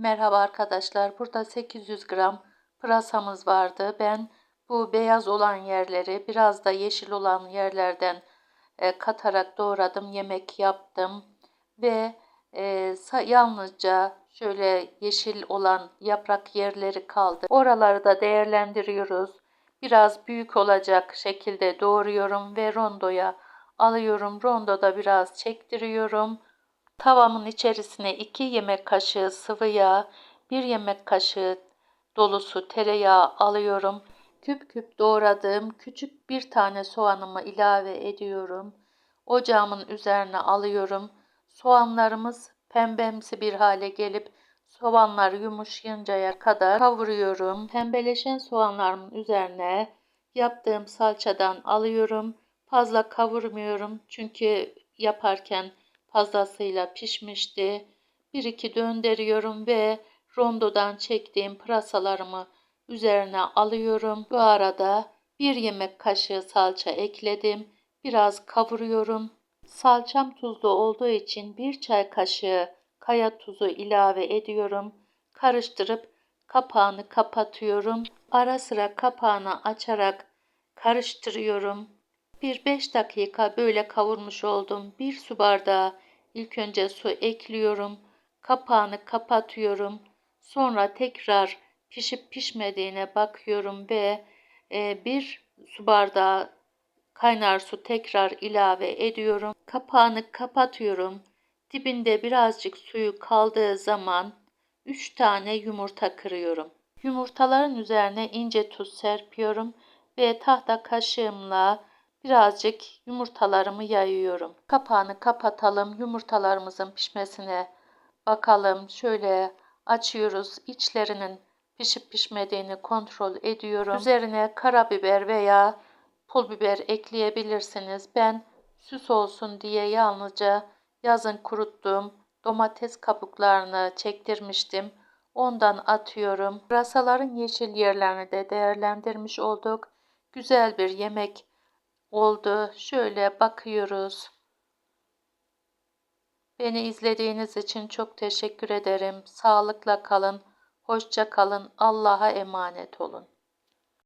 Merhaba arkadaşlar. Burada 800 gram pırasamız vardı. Ben bu beyaz olan yerleri biraz da yeşil olan yerlerden e, katarak doğradım. Yemek yaptım. Ve e, yalnızca şöyle yeşil olan yaprak yerleri kaldı. Oraları da değerlendiriyoruz. Biraz büyük olacak şekilde doğruyorum ve rondoya alıyorum. Rondoda biraz çektiriyorum. Tavamın içerisine 2 yemek kaşığı sıvı yağ, 1 yemek kaşığı dolusu tereyağı alıyorum. Küp küp doğradığım küçük bir tane soğanımı ilave ediyorum. Ocağımın üzerine alıyorum. Soğanlarımız pembemsi bir hale gelip soğanlar yumuşayıncaya kadar kavuruyorum. Pembeleşen soğanlarımın üzerine yaptığım salçadan alıyorum. Fazla kavurmuyorum çünkü yaparken fazlasıyla pişmişti. Bir iki döndürüyorum ve rondodan çektiğim pırasalarımı üzerine alıyorum. Bu arada bir yemek kaşığı salça ekledim. Biraz kavuruyorum. Salçam tuzlu olduğu için bir çay kaşığı kaya tuzu ilave ediyorum. Karıştırıp kapağını kapatıyorum. Ara sıra kapağını açarak karıştırıyorum. Bir 5 dakika böyle kavurmuş oldum. Bir su bardağı ilk önce su ekliyorum. Kapağını kapatıyorum. Sonra tekrar pişip pişmediğine bakıyorum ve e, bir su bardağı kaynar su tekrar ilave ediyorum. Kapağını kapatıyorum. Dibinde birazcık suyu kaldığı zaman 3 tane yumurta kırıyorum. Yumurtaların üzerine ince tuz serpiyorum ve tahta kaşığımla birazcık yumurtalarımı yayıyorum. Kapağını kapatalım. Yumurtalarımızın pişmesine bakalım. Şöyle açıyoruz. İçlerinin pişip pişmediğini kontrol ediyorum. Üzerine karabiber veya pul biber ekleyebilirsiniz. Ben süs olsun diye yalnızca yazın kuruttuğum domates kabuklarını çektirmiştim. Ondan atıyorum. Rasaların yeşil yerlerini de değerlendirmiş olduk. Güzel bir yemek oldu. Şöyle bakıyoruz. Beni izlediğiniz için çok teşekkür ederim. Sağlıkla kalın, hoşça kalın, Allah'a emanet olun.